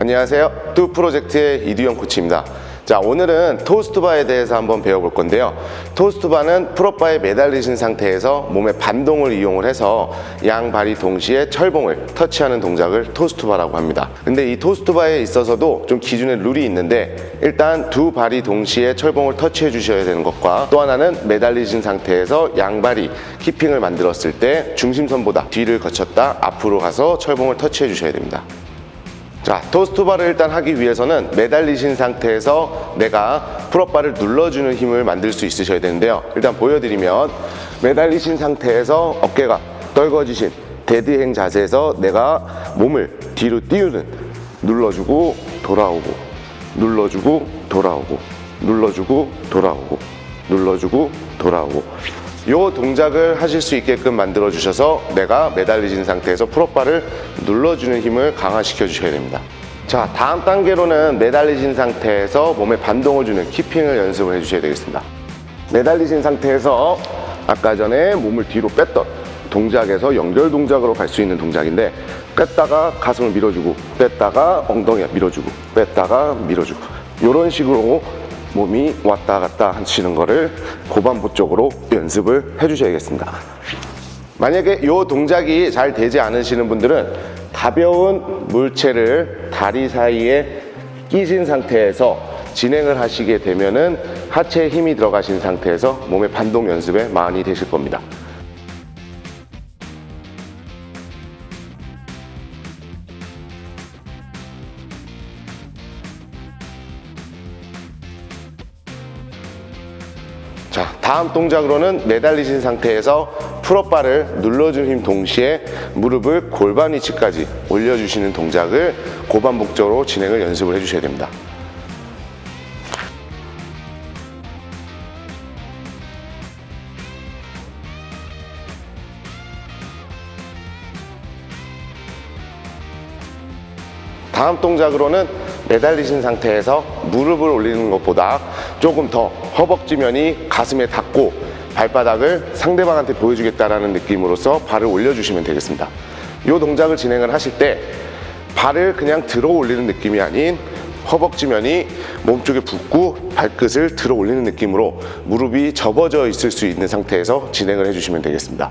안녕하세요. 뚜 프로젝트의 이두영 코치입니다. 자, 오늘은 토스트바에 대해서 한번 배워볼 건데요. 토스트바는 프로바에 매달리신 상태에서 몸의 반동을 이용을 해서 양 발이 동시에 철봉을 터치하는 동작을 토스트바라고 합니다. 근데 이 토스트바에 있어서도 좀 기준의 룰이 있는데 일단 두 발이 동시에 철봉을 터치해 주셔야 되는 것과 또 하나는 매달리신 상태에서 양발이 키핑을 만들었을 때 중심선보다 뒤를 거쳤다 앞으로 가서 철봉을 터치해 주셔야 됩니다. 자, 토스트바를 일단 하기 위해서는 매달리신 상태에서 내가 풀업바를 눌러주는 힘을 만들 수 있으셔야 되는데요. 일단 보여드리면 매달리신 상태에서 어깨가 떨궈지신 데드행 자세에서 내가 몸을 뒤로 띄우는 눌러주고 돌아오고 눌러주고 돌아오고 눌러주고 돌아오고 눌러주고 돌아오고 요 동작을 하실 수 있게끔 만들어 주셔서 내가 매달리신 상태에서 풀업바를 눌러주는 힘을 강화시켜 주셔야 됩니다. 자, 다음 단계로는 매달리신 상태에서 몸에 반동을 주는 키핑을 연습을 해 주셔야 되겠습니다. 매달리신 상태에서 아까 전에 몸을 뒤로 뺐던 동작에서 연결 동작으로 갈 수 있는 동작인데 뺐다가 가슴을 밀어주고 뺐다가 엉덩이 밀어주고 뺐다가 밀어주고 이런 식으로 몸이 왔다 갔다 하시는 거를 고반부 쪽으로 연습을 해 주셔야겠습니다. 만약에 이 동작이 잘 되지 않으시는 분들은 가벼운 물체를 다리 사이에 끼신 상태에서 진행을 하시게 되면은 하체에 힘이 들어가신 상태에서 몸의 반동 연습에 많이 되실 겁니다. 자, 다음 동작으로는 매달리신 상태에서 풀업바를 눌러준 힘 동시에 무릎을 골반 위치까지 올려주시는 동작을 고반복적으로 진행을 연습을 해주셔야 됩니다. 다음 동작으로는 매달리신 상태에서 무릎을 올리는 것보다 조금 더 허벅지면이 가슴에 닿고 발바닥을 상대방한테 보여주겠다라는 느낌으로서 발을 올려주시면 되겠습니다. 이 동작을 진행을 하실 때 발을 그냥 들어 올리는 느낌이 아닌 허벅지면이 몸쪽에 붙고 발끝을 들어 올리는 느낌으로 무릎이 접어져 있을 수 있는 상태에서 진행을 해주시면 되겠습니다.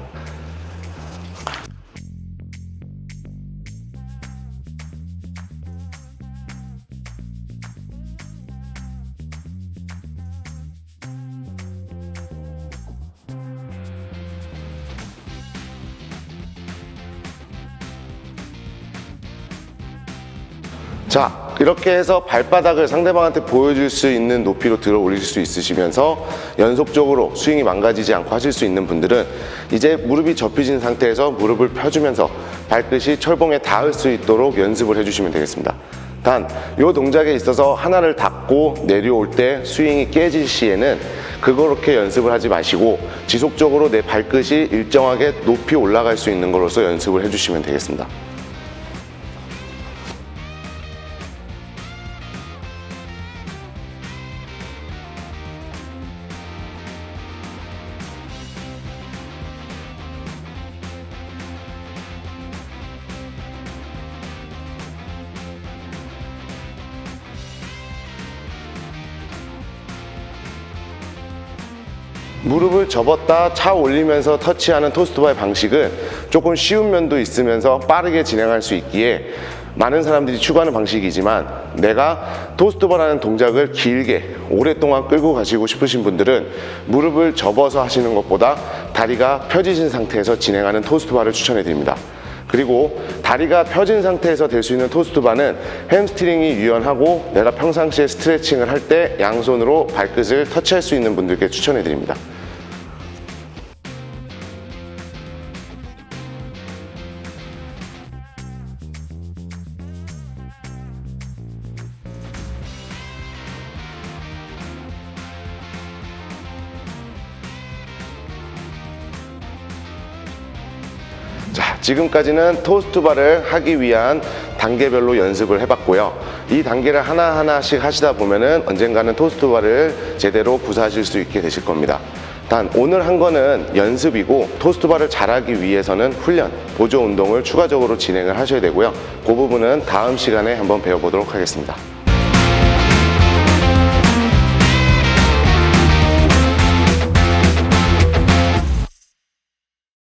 자, 이렇게 해서 발바닥을 상대방한테 보여줄 수 있는 높이로 들어 올릴 수 있으시면서 연속적으로 스윙이 망가지지 않고 하실 수 있는 분들은 이제 무릎이 접히진 상태에서 무릎을 펴주면서 발끝이 철봉에 닿을 수 있도록 연습을 해주시면 되겠습니다. 단, 이 동작에 있어서 하나를 닫고 내려올 때 스윙이 깨질 시에는 그렇게 연습을 하지 마시고 지속적으로 내 발끝이 일정하게 높이 올라갈 수 있는 것으로서 연습을 해주시면 되겠습니다. 무릎을 접었다 차 올리면서 터치하는 토스트바의 방식은 조금 쉬운 면도 있으면서 빠르게 진행할 수 있기에 많은 사람들이 추구하는 방식이지만 내가 토스트바라는 동작을 길게 오랫동안 끌고 가시고 싶으신 분들은 무릎을 접어서 하시는 것보다 다리가 펴지신 상태에서 진행하는 토스트바를 추천해 드립니다. 그리고 다리가 펴진 상태에서 될 수 있는 토스트바는 햄스트링이 유연하고 내가 평상시에 스트레칭을 할 때 양손으로 발끝을 터치할 수 있는 분들께 추천해 드립니다. 지금까지는 토스트바를 하기 위한 단계별로 연습을 해봤고요. 이 단계를 하나하나씩 하시다 보면은 언젠가는 토스트바를 제대로 구사하실 수 있게 되실 겁니다. 단 오늘 한 거는 연습이고 토스트바를 잘하기 위해서는 훈련, 보조 운동을 추가적으로 진행을 하셔야 되고요. 그 부분은 다음 시간에 한번 배워보도록 하겠습니다.